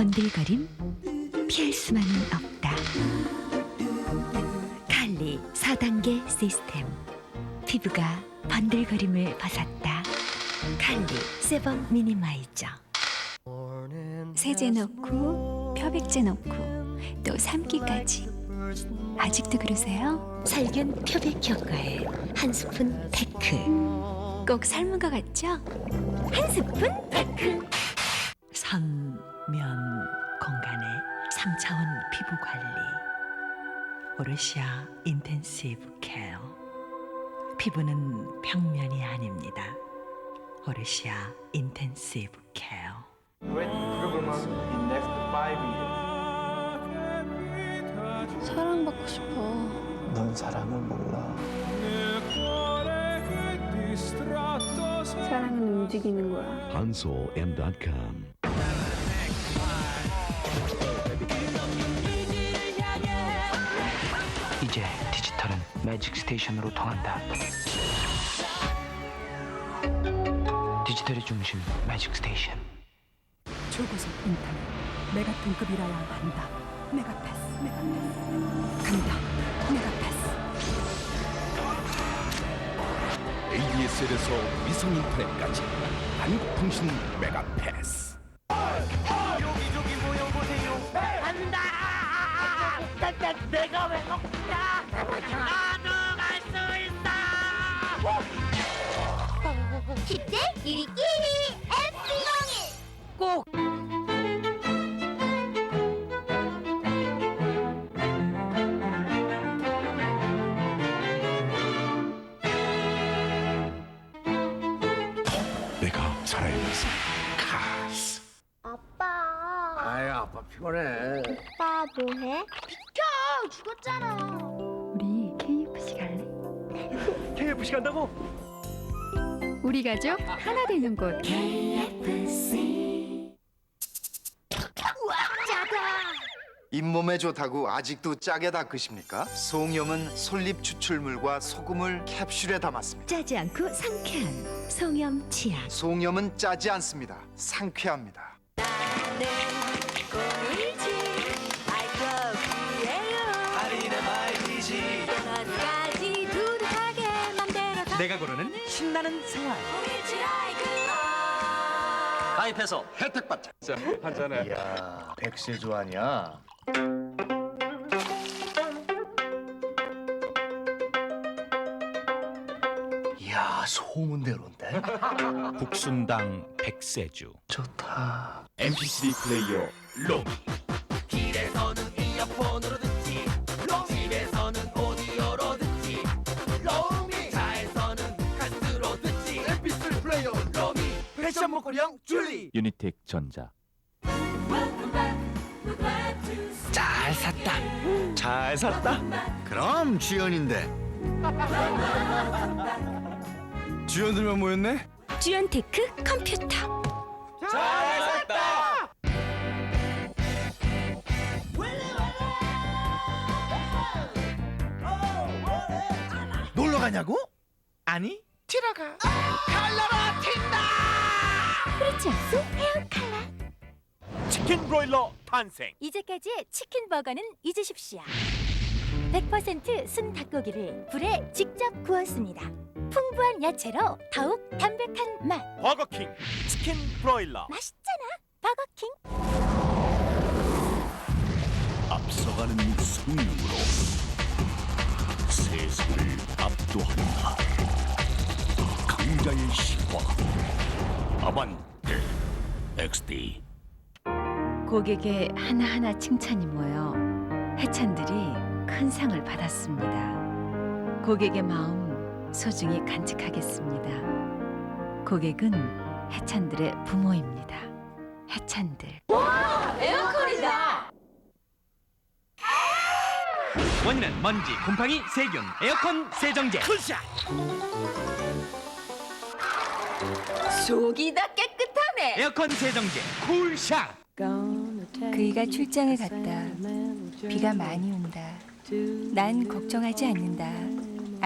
번들거림 피할 수만은 없다. 칼리 4단계 시스템 피부가 번들거림을 벗었다. 칼리 세번 미니마이저 세제 넣고漂백제 넣고 또 삶기까지 아직도 그러세요? 살균 표백 효과에 한 스푼 테크 꼭 삶은 것 같죠? 한 스푼 테크 공간의 3차원 피부 관리 오르시아 인텐시브 케어 피부는 평면이 아닙니다 오르시아 인텐시브 케어 Great improvements in next five years. 사랑받고 싶어. 넌 사랑을 몰라. 사랑은 움직이는 거야. 이제 매직 스테이션으로 통한다. 디지털의 중심 매직 스테이션. 초고속 인터넷 메가 등급이라야 한다. 메가패스 메가패스. 간다. 메가패스. ADSL에서 위성 인터넷까지. 한국 통신 메가패스. 집대 유리끼리 F01 내가 살아있는 카스 아빠 아유 아빠 피곤해. 아빠 뭐해? 비켜 죽었잖아 우리 KFC 갈래? KFC 간다고? 우리 가족 하나 되는 곳. 잇몸에 좋다고 아직도 짜게 닦으십니까? 송염은 솔잎 추출물과 소금을 캡슐에 담았습니다. 짜지 않고 상쾌한 송염 치약 송염은 짜지 않습니다. 상쾌합니다. 내가 고르는 신나는 생활 가입해서 혜택 받자 한잔해. 이야 백세조 아니야? 이야 소문대로인데. 북순당 백세주 좋다. MP3 플레이어 로 패션 목걸이 형 줄리. 유니텍 전자 잘 샀다. 잘 샀다. 그럼 주연인데. 주연들만 모였네. 주연테크 컴퓨터 잘 샀다. 놀러 가냐고? 아니 튀러가. 칼라라 튄다. 그렇지 않소? 헤어 칼라 치킨 브로일러 탄생. 이제까지의 치킨 버거는 잊으십시오 100%순 닭고기를 불에 직접 구웠습니다 풍부한 야채로 더욱 담백한 맛 버거킹 치킨 브로일러. 맛있잖아 버거킹 앞서가는 성능으로 세상을 압도한다 강자의 신화 아반떼 XD 고객의 하나하나 칭찬이 모여 해찬들이 큰 상을 받았습니다. 고객의 마음 소중히 간직하겠습니다. 고객은 해찬들의 부모입니다. 해찬들. 원인은 먼지, 곰팡이, 세균, 에어컨 세정제 굿샷. 속이 다 깨끗하네. 에어컨 세정제 쿨샷 그이가 출장을 갔다. 비가 많이 온다. 난 걱정하지 않는다.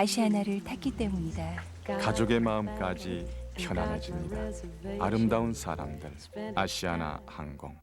아시아나를 탔기 때문이다. 가족의 마음까지 편안해집니다. 아름다운 사람들 아시아나 항공